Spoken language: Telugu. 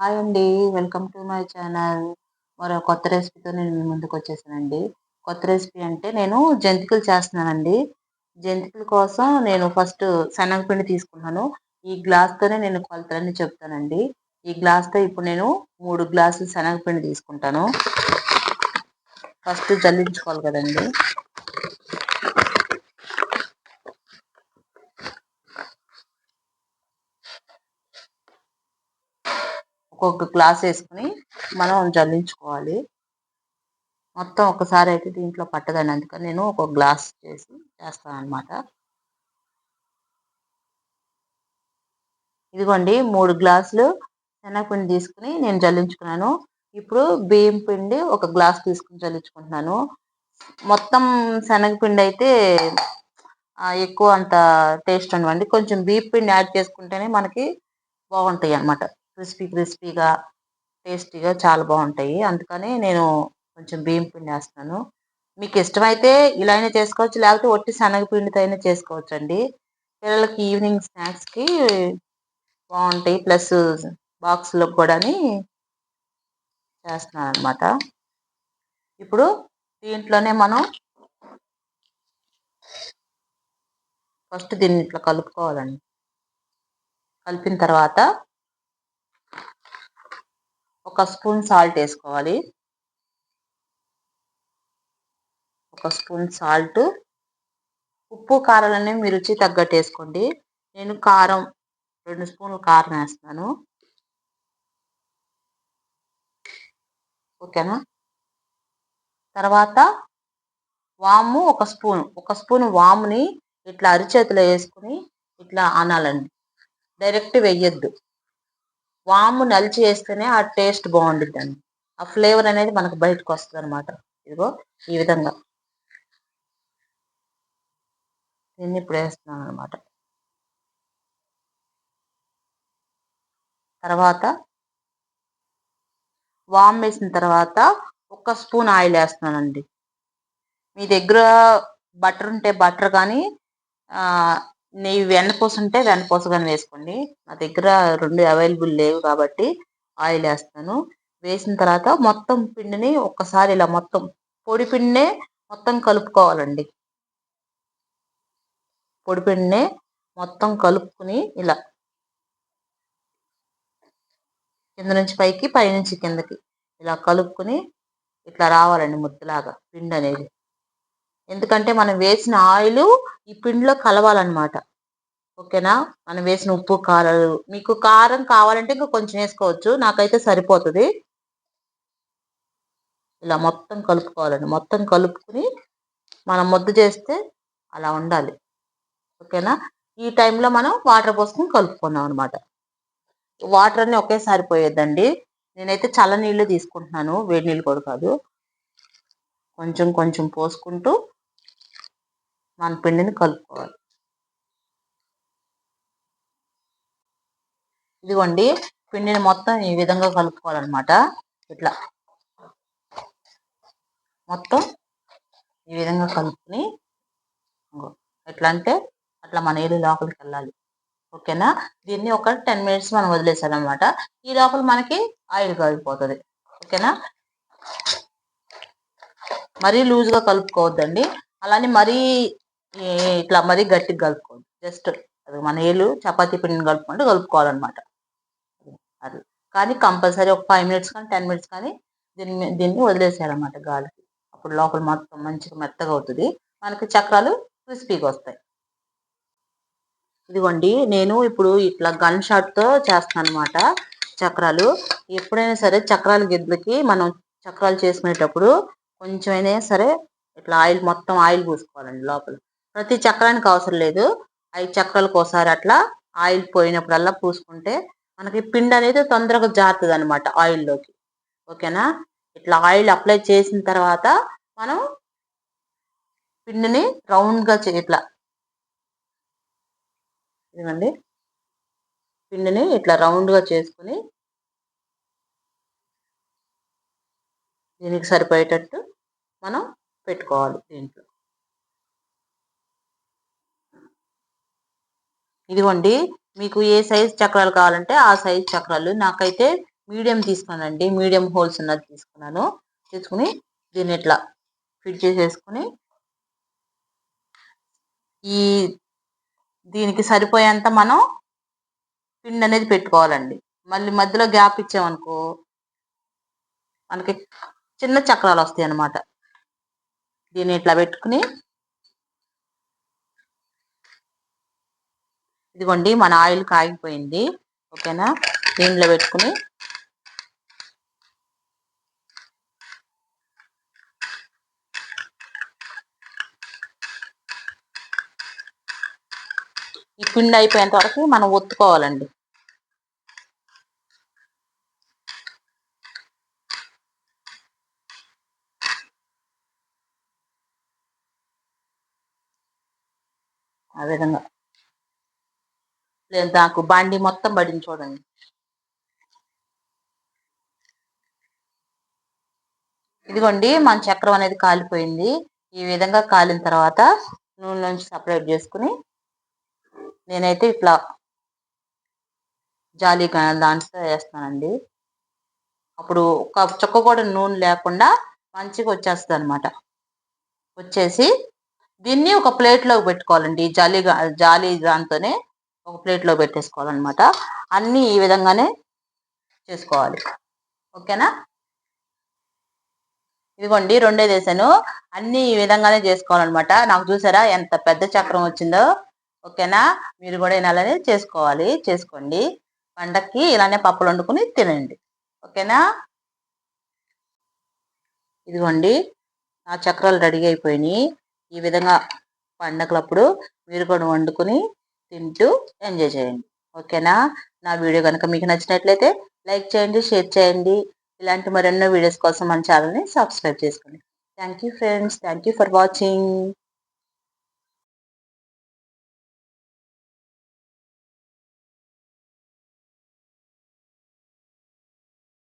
హాయ్ అండి వెల్కమ్ టు మై ఛానల్ మరో కొత్త రెసిపీతో నేను మీ ముందుకు వచ్చేసానండి. కొత్త రెసిపీ అంటే నేను జంతికలు చేస్తున్నానండి. జంతికల కోసం నేను ఫస్ట్ శనగపిండి తీసుకున్నాను. ఈ గ్లాస్తోనే నేను కొలతలన్నీ చెప్తానండి. ఈ గ్లాస్తో ఇప్పుడు నేను మూడు గ్లాసులు శనగపిండి తీసుకుంటాను. ఫస్ట్ జల్లించుకోవాలి కదండి. ఒక్కొక్క గ్లాస్ వేసుకుని మనం జల్లించుకోవాలి. మొత్తం ఒకసారి అయితే దీంట్లో పట్టదండి. అందుకని నేను ఒక గ్లాస్ చేసి చేస్తాను అనమాట ఇదిగోండి మూడు గ్లాసులు శనగపిండి తీసుకుని నేను జల్లించుకున్నాను. ఇప్పుడు బియ్యం పిండి ఒక గ్లాస్ తీసుకుని జల్లించుకుంటున్నాను. మొత్తం శనగపిండి అయితే ఎక్కువ అంత టేస్ట్ ఉండవండి. కొంచెం బియ్యం పిండి యాడ్ చేసుకుంటేనే మనకి బాగుంటాయి అనమాట క్రిస్పీ క్రిస్పీగా టేస్టీగా చాలా బాగుంటాయి. అందుకని నేను కొంచెం బియ్యం పిండి వేస్తున్నాను. మీకు ఇష్టమైతే ఇలా అయినా చేసుకోవచ్చు లేకపోతే ఒట్టి శనగపిండితో అయినా చేసుకోవచ్చు అండి పిల్లలకి ఈవినింగ్ స్నాక్స్కి బాగుంటాయి. ప్లస్ బాక్స్లో కూడా చేస్తున్నాను అనమాట ఇప్పుడు దీంట్లోనే మనం ఫస్ట్ దీన్ని ఇట్లా కలుపుకోవాలండి. కలిపిన తర్వాత ఒక స్పూన్ సాల్ట్ వేసుకోవాలి. ఒక స్పూన్ సాల్ట్. ఉప్పు కారాలన్నీ మీ రుచి తగ్గట్టు వేసుకోండి. నేను కారం రెండు స్పూన్లు కారం వేస్తున్నాను. ఓకేనా? తర్వాత వాము ఒక స్పూన్ ఒక స్పూన్ వాముని ఇట్లా అరిచేతిలో వేసుకుని ఇట్లా అనాలండి. డైరెక్ట్ వెయ్యొద్దు వాము నలిచి వేస్తేనే ఆ టేస్ట్ బాగుంటుందండి ఆ ఫ్లేవర్ అనేది మనకు బయటకు వస్తుంది అనమాట ఇదిగో ఈ విధంగా. దీన్ని ఇప్పుడు వేస్తున్నాను అనమాట తర్వాత వామ్ వేసిన తర్వాత ఒక స్పూన్ ఆయిల్ వేస్తున్నానండి. మీ దగ్గర బటర్ ఉంటే బటర్ కానీ నెయ్యి వెన్నపూస ఉంటే వెన్నపూస కానీ వేసుకోండి. నా దగ్గర రెండు అవైలబుల్ లేవు కాబట్టి ఆయిల్ వేస్తాను. వేసిన తర్వాత మొత్తం పిండిని ఒక్కసారి ఇలా మొత్తం పొడి పిండినే మొత్తం కలుపుకోవాలండి. పొడి పిండినే మొత్తం కలుపుకుని ఇలా కింద నుంచి పైకి పైనుంచి కిందకి ఇలా కలుపుకుని ఇట్లా రావాలండి ముద్దలాగా పిండి అనేది ఎందుకంటే మనం వేసిన ఆయిల్ ఈ పిండిలో కలవాలన్నమాట. ఓకేనా? మనం వేసిన ఉప్పు కారాలు మీకు కారం కావాలంటే ఇంకా కొంచెం వేసుకోవచ్చు. నాకైతే సరిపోతుంది. ఇలా మొత్తం కలుపుకోవాలండి. మొత్తం కలుపుకుని మనం ముద్ద చేస్తే అలా ఉండాలి. ఓకేనా? ఈ టైంలో మనం వాటర్ పోసుకుని కలుపుకున్నాం అనమాట వాటర్ అన్ని ఒకేసారి పోయేద్దండి. నేనైతే చల్ల నీళ్ళు తీసుకుంటున్నాను. వేడి నీళ్ళు కూడా కాదు. కొంచెం కొంచెం పోసుకుంటూ మన పిండిని కలుపుకోవాలి. ఇదిగోండి పిండిని మొత్తం ఈ విధంగా కలుపుకోవాలన్నమాట. ఇట్లా. మొత్తం ఈ విధంగా కలుపుకొని ఎట్లా అంటే అట్లా మన ఏళ్ళు లోపలికి వెళ్ళాలి. ఓకేనా? దీన్ని ఒక టెన్ మినిట్స్ మనం వదిలేసారనమాట ఈ లోపల మనకి ఆయిల్ కలిగిపోతుంది ఓకేనా? మరీ లూజ్గా కలుపుకోవద్దండి. అలానే మరీ ఇట్లా మరీ గట్టిగా కలుపుకోండి జస్ట్ అది మన ఏళ్ళు చపాతీ పిండిని కలుపుకుంటూ కలుపుకోవాలన్నమాట. అది. కానీ కంపల్సరీ ఒక ఫైవ్ మినిట్స్ కానీ టెన్ మినిట్స్ కానీ దీన్ని దీన్ని వదిలేసేయాలన్నమాట గాలికి. అప్పుడు లోపల మొత్తం మంచిగా మెత్తగా అవుతుంది. మనకి చక్రాలు క్రిస్పీగా వస్తాయి. ఇదిగోండి నేను ఇప్పుడు ఇట్లా గన్ షాట్తో చేస్తాను అనమాట చక్రాలు. ఎప్పుడైనా సరే చక్రాల గిద్దలకి మనం చక్రాలు చేసుకునేటప్పుడు కొంచెమైనా సరే ఇట్లా ఆయిల్ మొత్తం ఆయిల్ పూసుకోవాలండి లోపల. ప్రతి చక్రానికి అవసరం లేదు. ఐదు చక్రాలకు ఒకసారి అట్లా ఆయిల్ పోయినప్పుడల్లా పూసుకుంటే మనకి పిండి అనేది తొందరగా జారుతుంది అనమాట ఆయిల్లోకి. ఓకేనా? ఇట్లా ఆయిల్ అప్లై చేసిన తర్వాత మనం పిండిని రౌండ్గా ఇట్లా ఇదిగండి. పిండిని ఇట్లా రౌండ్గా చేసుకుని దీనికి సరిపోయేటట్టు మనం పెట్టుకోవాలి దీంట్లో. ఇదిగోండి మీకు ఏ సైజ్ చక్రాలు కావాలంటే ఆ సైజ్ చక్రాలు. నాకైతే మీడియం తీసుకున్నానండి మీడియం హోల్స్ ఉన్నది తీసుకున్నాను. తీసుకుని దీన్ని ఇట్లా ఫిట్ చేసేసుకుని ఈ దీనికి సరిపోయేంత మనం పిండి అనేది పెట్టుకోవాలండి. మళ్ళీ మధ్యలో గ్యాప్ ఇచ్చామనుకో మనకి చిన్న చక్రాలు వస్తాయి అన్నమాట దీన్ని ఇట్లా పెట్టుకుని ఇదిగోండి మన ఆయిల్ కాగిపోయింది. ఓకేనా? దీంట్లో పెట్టుకుని ఈ పిండి అయిపోయేంత వరకు మనం ఒత్తుకోవాలండి. ఆ విధంగా లేదు నాకు బండి మొత్తం పడింది చూడండి. ఇదిగోండి మన చక్రం అనేది కాలిపోయింది. ఈ విధంగా కాలిన తర్వాత నూనె నుంచి సపరేట్ చేసుకుని నేనైతే ఇట్లా జాలి దాంట్లో వేస్తానండి అప్పుడు ఒక చుక్క కూడా నూనె లేకుండా మంచిగా వచ్చేస్తుంది అనమాట వచ్చేసి దీన్ని ఒక ప్లేట్లోకి పెట్టుకోవాలండి జాలీ జాలి దాంతోనే. ఒక ప్లేట్లో పెట్టేసుకోవాలన్నమాట. అన్నీ ఈ విధంగానే చేసుకోవాలి. ఓకేనా? ఇదిగోండి రెండే దేశాను అన్నీ ఈ విధంగానే చేసుకోవాలన్నమాట. నాకు చూసారా ఎంత పెద్ద చక్రం వచ్చిందో. ఓకేనా? మీరు కూడా ఇలానే చేసుకోవాలి. చేసుకోండి. పండక్కి ఇలానే పప్పులు వండుకుని తినండి. ఓకేనా? ఇదిగోండి నా చక్రాలు రెడీ అయిపోయినాయి. ఈ విధంగా పండగలప్పుడు మీరు కూడా వండుకుని తింటూ ఎంజాయ్ చేయండి. ఓకేనా? నా వీడియో కనుక మీకు నచ్చినట్లయితే లైక్ చేయండి షేర్ చేయండి. ఇలాంటి మరెన్నో వీడియోస్ కోసం మన ఛానల్ని సబ్స్క్రైబ్ చేసుకోండి. Thank you friends. Thank you for watching.